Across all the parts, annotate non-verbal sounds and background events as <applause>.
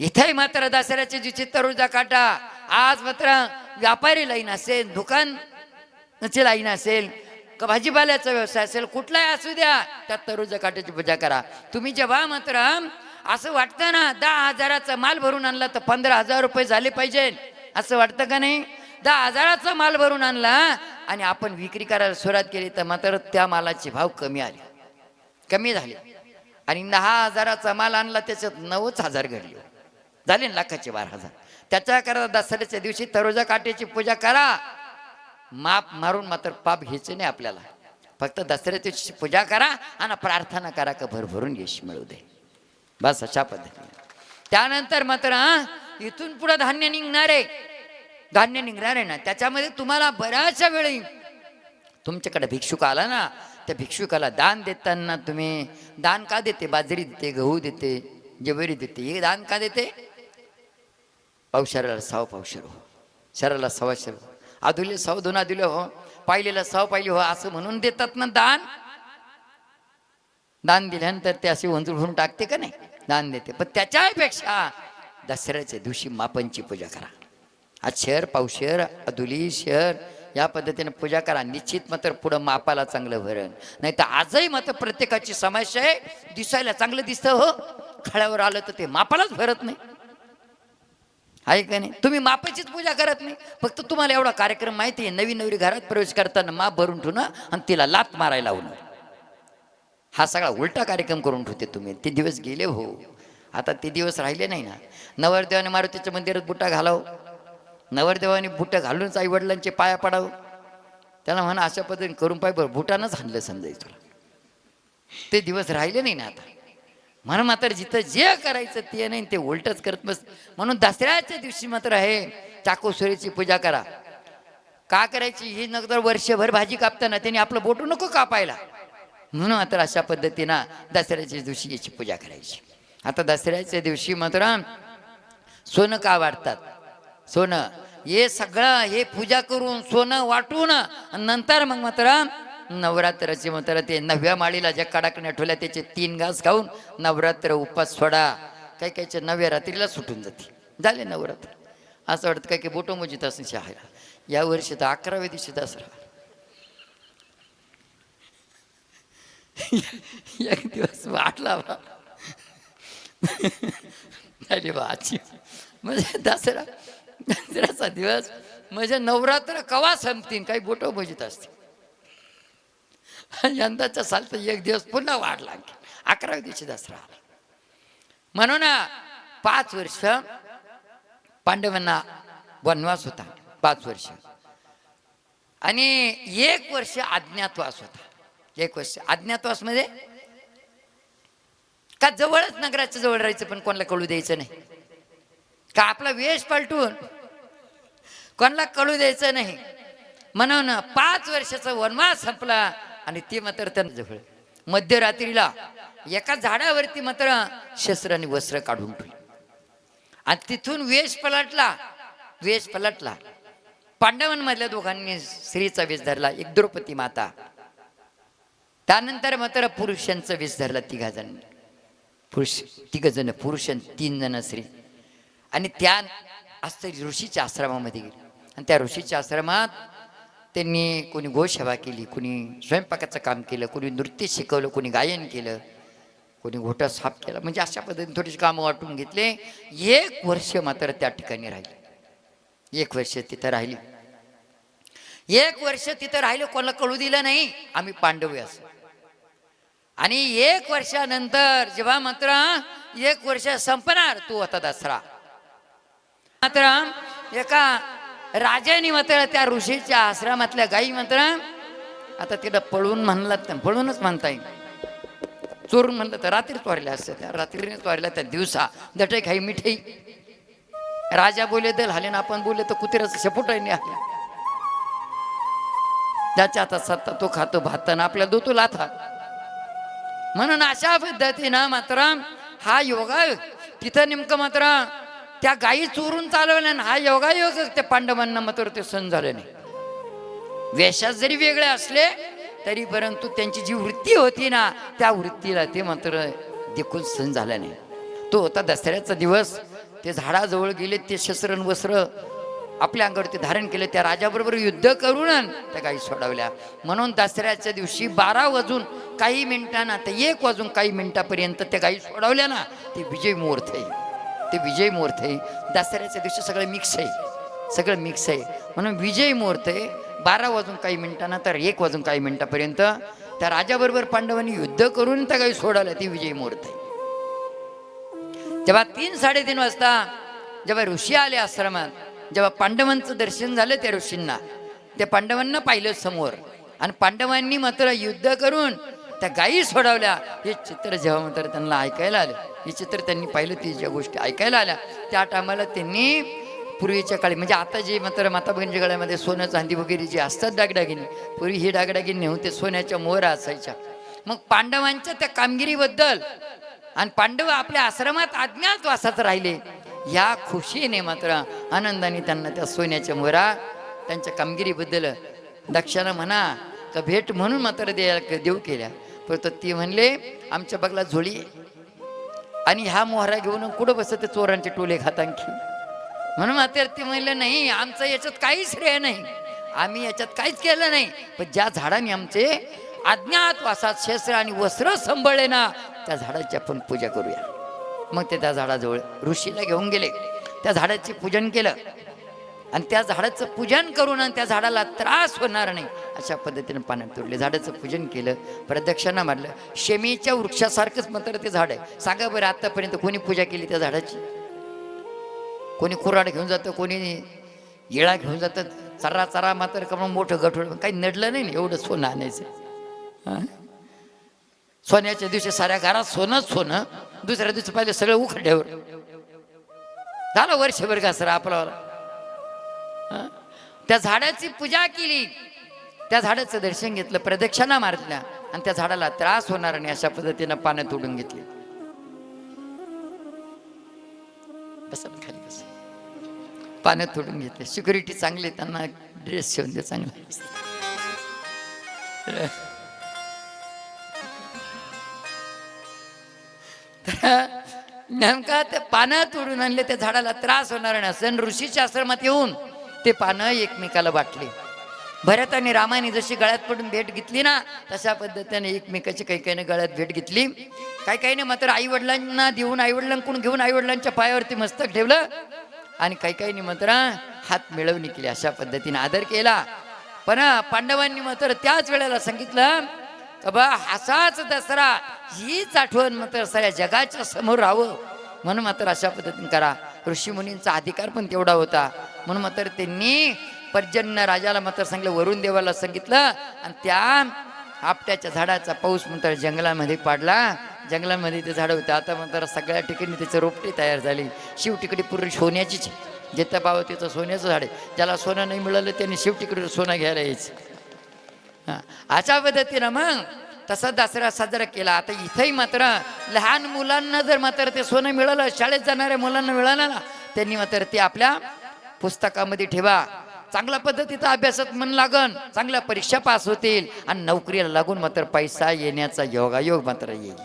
इथेही मात्र दसऱ्याच्या जिची तरुजा काटा आज मात्र व्यापारी लाईन असेल दुकान लाईन असेल का भाजीपाल्याचा व्यवसाय असेल कुठलाही असू द्या त्या तरुजा काट्याची पूजा करा. तुम्ही जेव्हा मात्र असं वाटतं ना दहा हजाराचा माल भरून आणला तर पंधरा हजार रुपये झाले पाहिजे. असं वाटतं का नाही? दहा हजाराचा माल भरून आणला आणि आपण विक्री करायला सुरुवात केली तर मात्र त्या मालाचे भाव कमी आले. कमी झाले. आणि दहा हजाराचा माल आणला त्याच्यात नऊच हजार घडले. झाले ना लाखाचे बारा हजार. त्याच्या करा दसऱ्याच्या दिवशी तरोजा काट्याची पूजा करा. माप मारून मात्र पाप घ्यायचं नाही आपल्याला. फक्त दसऱ्याच्या दिवशी पूजा करा आणि प्रार्थना करा का भरभरून यश मिळू दे. बस अशा पद्धतीने. त्यानंतर मात्र हा, इथून पुढे धान्य निघणार आहे. धान्य निघणार आहे ना. त्याच्यामध्ये तुम्हाला बऱ्याचशा वेळी तुमच्याकडे भिक्षुक आला ना त्या भिक्षुकाला दान देताना तुम्ही दान का देते? बाजरी देते गहू देते ज्वेरी देते हे दान का देते? पावशाराला साव पावशर हो. शराला सवाशर हो. आधुले साव दोन आधुले हो. पाहिलेला साव पाहिले हो असं म्हणून देतात ना दान. दान दिल्यानंतर ते असे वंजूळ भरून टाकते का नाही? दान देते. पण त्याच्यापेक्षा दसऱ्याच्या दिवशी मापनची पूजा करा. आज शहर पावशर अधुली शहर या पद्धतीने पूजा करा. निश्चित मात्र पुढं मापाला चांगलं भरण. नाही तर आजही मात्र प्रत्येकाची समस्या आहे. दिसायला चांगलं दिसतं हो. खळ्यावर आलं तर ते मापालाच भरत नाही. आहे का नाही? तुम्ही मापाचीच पूजा करत नाही. फक्त तुम्हाला एवढा कार्यक्रम माहिती आहे नवीन नवरी घरात प्रवेश करताना माप भरून ठेवणं आणि तिला लात मारायला लावणं. हा सगळा उलटा कार्यक्रम करून ठेवते तुम्ही. ते दिवस गेले हो. आता ते दिवस राहिले नाही ना. नवरदेवाने मारुतीच्या मंदिरात बुटा घालाव. नवरदेवाने बुटं घालूनच आई वडिलांचे पाया पडावं. त्याला म्हणा अशा पद्धतीने करून पाय बरं. बुटानंच हाणलं समजायचं तुला. ते दिवस राहिले नाही ना आता. म्हणून मात्र जिथं जे करायचं ते नाही ते उलटच करत बस. म्हणून दसऱ्याच्या दिवशी मात्र आहे चाकोसुरीची पूजा करा. का करायची? ही नगर वर्षभर भाजी कापताना त्यांनी आपलं बोटू नको कापायला. म्हणून मात्र अशा पद्धतीनं दसऱ्याच्या दिवशी याची पूजा करायची. आता दसऱ्याच्या दिवशी मात्र सोनं का वाटतात सोनं. हे सगळं हे पूजा करून सोनं वाटून आणि नंतर मग मात्र नवरात्राची मात्र ते नव्या माळीला ज्या कडाकण्या ठेवल्या त्याचे तीन घास खाऊन नवरात्र उपास सोडा. काही काहीच्या नव्या रात्रीला सुटून जाते. झाले नवरात्र. असं वाटतं काय की बोटो मोजित असं शहायला या वर्षी तर अकराव्या दिवशी दसरा <laughs> एक दिवस वाटला बा. अरे वाची म्हणजे दसरा दसऱ्याचा दिवस. म्हणजे नवरात्र कवा संपतीन? काही बोटो बजित असते यंदाचा साल तर एक दिवस पुन्हा वाढला आणखी. अकराव्या दिवशी दसरा आला. म्हणून पाच वर्ष पांडवांना वनवास होता. पाच वर्ष. आणि एक वर्ष अज्ञातवास होता. एक वर्ष. अज्ञातवासमध्ये का जवळच नगराच्या जवळ राहायचं पण कोणाला कळू द्यायचं नाही? का आपला वेश पलटून कोणाला कळू द्यायचं नाही? म्हणून पाच वर्षाचा वनवास संपला. आणि ती मात्र त्यांना जवळ. मध्यरात्रीला एका झाडावरती मात्र शस्त्र आणि वस्त्र काढून ठेवली. आणि तिथून वेश पलटला वेश पलटला पांडवांमधल्या दोघांनी स्त्रीचा वेश धरला एक द्रौपदी माता. त्यानंतर मात्र पुरुषांचा वेश धरला तिघा जण पुरुष तिघ जण पुरुष आणि तीन जण स्त्री आणि त्या असं ऋषीच्या आश्रमामध्ये गेले. आणि त्या ऋषीच्या आश्रमात त्यांनी कोणी गोसेवा केली कोणी स्वयंपाकाचं काम केलं कोणी नृत्य शिकवलं कोणी गायन केलं कोणी घोटा साफ केला. म्हणजे अशा पद्धतीने थोडीशी कामं वाटून घेतले. एक वर्ष मात्र त्या ठिकाणी राहिली. एक वर्ष तिथं राहिली. एक वर्ष तिथं राहिलं कोणाला कळू दिलं नाही. आम्ही पांडवी असं. आणि एक वर्षानंतर जेव्हा मात्र एक वर्ष संपणार तू होता दसरा. मात्र एका राजाने मात्र त्या ऋषीच्या आश्रमातल्या गाई मात्र आता तिला पळून म्हणलात तर पळूनच म्हणता येईल. चोरून म्हणलं तर रात्रीच वारल्या असत्या त्या रात्रीने वारल्या त्या दिवसा. दटे खाई मिठाई. राजा बोले दल हाले ना आपण बोले तर कुत्र्याचं शपुटाईने आले ज्याच्या आता सत्ता तो खातो भात आपल्या दोतो लाथा. म्हणून अशा पद्धतीनं मात्र हा योगा तिथं नेमकं मात्र त्या गायी चोरून चालवल्या ना हा योगायोग त्या पांडवांना मात्र ते सण झाले नाही. वेशात जरी वेगळे असले तरी परंतु त्यांची जी वृत्ती होती ना त्या वृत्तीला ते मात्र देखून सण झाला नाही. तो होता दसऱ्याचा दिवस. ते झाडाजवळ गेले ते शस्त्र न वस्त्र आपल्या अंगावरती धारण केले. त्या राजाबरोबर युद्ध करून त्या गायी सोडवल्या. म्हणून दसऱ्याच्या दिवशी बारा वाजून काही मिनिटांना ते एक वाजून काही मिनिटापर्यंत त्या गायी सोडवल्या ना ते विजय मुहूर्त आहे. ते विजय मुहूर्त आहे दसऱ्याच्या दिवशी सगळं मिक्स आहे. सगळं मिक्स आहे. म्हणून विजय मुहूर्त आहे बारा वाजून काही मिनिटांना तर एक वाजून काही मिनिटापर्यंत त्या राजाबरोबर पांडवांनी युद्ध करून त्या काही सोडवल्या ती विजय मुहूर्त आहे जेव्हा तीन साडेतीन वाजता जेव्हा ऋषी आले आश्रमात जेव्हा पांडवांचं दर्शन झालं त्या ऋषींना त्या पांडवांना पाहिलं समोर. आणि पांडवांनी मात्र युद्ध करून त्या गायी सोडवल्या. हे चित्र जेव्हा म्हणतात त्यांना ऐकायला आलं हे चित्र त्यांनी पाहिलं ती ज्या गोष्टी ऐकायला आल्या त्या टायमाला त्यांनी पूर्वीच्या काळी म्हणजे आता जे मात्र माता बहिणीच्या गळ्यामध्ये सोनं चांदी वगैरे जे असतात डागडागिनी पूर्वी ही डागडागिनी होते सोन्याच्या मोहरा असायच्या. मग पांडवांच्या त्या कामगिरीबद्दल आणि पांडव आपल्या आश्रमात अज्ञातवासात राहिले या खुशीने मात्र आनंदाने त्यांना त्या सोन्याच्या मोरा त्यांच्या कामगिरीबद्दल दक्षाला म्हणा तर भेट म्हणून मात्र देऊ केल्या. परंतु ती म्हणले आमच्या बगला झोळी आणि ह्या मोहरा घेऊन कुठं बसत ते चोरांचे टोले खातांखी आणखी? म्हणून मात्र ती म्हणलं नाही आमचं याच्यात काहीच श्रेय नाही. आम्ही याच्यात काहीच केलं नाही. पण ज्या झाडाने आमचे अज्ञातवासात शस्त्र आणि वस्त्र संभळले ना त्या झाडाची आपण पूजा करूया. मग ते त्या झाडाजवळ ऋषीला घेऊन गेले. त्या झाडाचे पूजन केलं. आणि त्या झाडाचं पूजन करून आणि त्या झाडाला त्रास होणार नाही. अशा पद्धतीने पाण्यात तोडले. झाडाचं पूजन केलं प्रदक्षिणा मारलं. शमीच्या वृक्षासारखंच मात्र ते झाड आहे. सांगा बरं आतापर्यंत कोणी पूजा केली त्या झाडाची? कोणी कुराड घेऊन जातं कोणी येळा घेऊन जातं. चरा चरा मात्र कमून मोठं गठोळ काही नडलं नाही ना एवढं सोनं आणायचं. हां? सोन्याच्या दिवशी साऱ्या घरात सोनंच सोनं. दुसऱ्या दिवशी पाहिलं सगळं उखड्यावर. झालं वर्षभर का सर त्या झाडाची पूजा केली. त्या झाडाचं दर्शन घेतलं प्रदक्षिणा मारल्या आणि त्या झाडाला त्रास होणार नाही अशा पद्धतीनं पानं तोडून घेतली. बसा खाली बस. पानं तोडून घेतले. सिक्युरिटी चांगली त्यांना ड्रेस शिवून दे चांगला नेमका ते पानं तोडून आणले त्या झाडाला त्रास होणार नाही. असं ऋषीच्या आश्रमात येऊन ते पानं एकमेकाला वाटले भरत आणि रामाने जशी गळ्यात पडून भेट घेतली ना तशा पद्धतीने एकमेकाची काही काही गळ्यात भेट घेतली. काही काहीने मात्र आई वडिलांना देऊन आई वडिलांकडून घेऊन आई वडिलांच्या पायावरती मस्तक ठेवलं. आणि काही काही मात्र हात मिळवणी केली अशा पद्धतीने आदर केला. पण पांडवांनी मात्र त्याच वेळेला सांगितलं का बा असाच दसरा हीच आठवण मात्र सगळ्या जगाच्या समोर राहावं. म्हणून मात्र अशा पद्धतीने करा. ऋषीमुनींचा अधिकार पण तेवढा होता. म्हणून मात्र त्यांनी पर्जन्य राजाला मात्र सांगितलं वरुण देवाला सांगितलं आणि त्या आपट्याच्या झाडाचा पाऊस म्हणतात जंगलामध्ये पाडला. जंगलामध्ये ते झाडं होतं. आता म्हणतात सगळ्या ठिकाणी त्याचं रोपटे तयार झाली. शिवटिकडी पूर्ण सोन्याचीच जिथं बाबा तिथं सोन्याचं झाड आहे. ज्याला सोनं नाही मिळालं त्यांनी शिवटिकडे सोनं घ्यायला यायचं. हां. अशा पद्धतीनं मग तसा दसरा साजरा केला. आता इथंही मात्र लहान मुलांना जर मात्र ते सोनं मिळालं शाळेत जाणाऱ्या मुलांना मिळालं ना त्यांनी मात्र ते आपल्या पुस्तकामध्ये ठेवा. चांगल्या पद्धतीचा अभ्यासात मन लागन चांगल्या परीक्षा पास होतील. आणि नोकरीला लागून मात्र पैसा येण्याचा योगायोग मात्र येईल.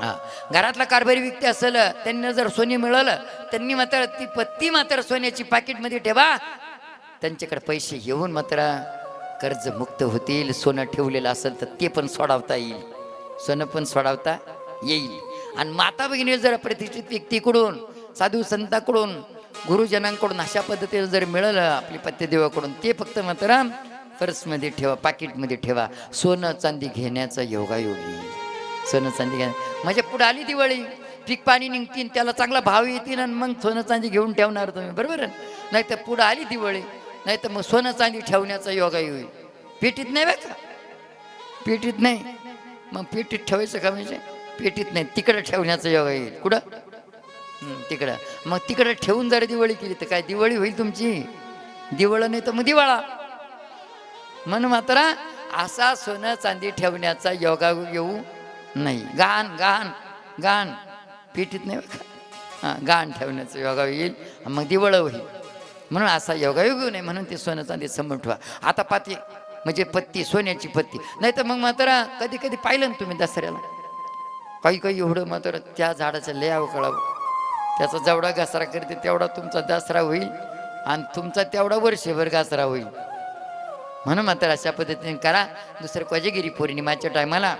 हा. घरातला कारभारी व्यक्ती असेल त्यांना जर सोने मिळालं त्यांनी मात्र ती पत्ती मात्र सोन्याची पाकिटमध्ये ठेवा. त्यांच्याकडे पैसे येऊन मात्र कर्जमुक्त होतील. सोनं ठेवलेलं असेल तर ते पण सोडावता येईल. सोनं पण सोडावता येईल. आणि माता भगिनी जर प्रतिष्ठित व्यक्तीकडून साधू संताकडून गुरुजनांकडून अशा पद्धतीनं जर मिळालं आपली पत्यदेवाकडून ते फक्त मात्र पर्समध्ये ठेवा पाकिटमध्ये ठेवा. सोनं चांदी घेण्याचा योगायोगी. सोनं चांदी घ्या म्हणजे पुढे आली दिवाळी. पीक पाणी निघतील त्याला चांगला भाव येतील आणि मग सोनं चांदी घेऊन ठेवणार तुम्ही. बरोबर नाही तर पुढं आली दिवाळी नाही तर मग सोनं चांदी ठेवण्याचा योगा होईल पेटीत नाही बरं पेटीत नाही. मग पेटीत ठेवायचं का म्हणजे? पेटीत नाही. तिकडं ठेवण्याचा योगा येईल कुठं? तिकडं. मग तिकडं ठेवून जर दिवाळी केली तर काय दिवाळी होईल तुमची? दिवाळं नाही तर मग दिवाळा. म्हणून मात्र असा सोनं चांदी ठेवण्याचा योगा येऊ नाही. गाण गाण गाण. पेटीत नाही हा का हां गाण ठेवण्याचा योगा येईल मग दिवळं होईल. म्हणून असा योगायोग येऊ नये. म्हणून ते सोनं चांदी समोर ठेवा. आता पाती म्हणजे पत्ती सोन्याची पत्ती. नाही तर मग मात्र कधी कधी पाहिलं ना तुम्ही दसऱ्याला? काही काही एवढं मात्र त्या झाडाचं लय अवकळावं त्याचा जेवढा घासरा करते तेवढा तुमचा दसरा होईल आणि तुमचा तेवढा वर्षभर घासरा होईल. म्हणून मात्र अशा पद्धतीने करा. दुसरं कोजगिरी पौर्णिमाच्या टायमाला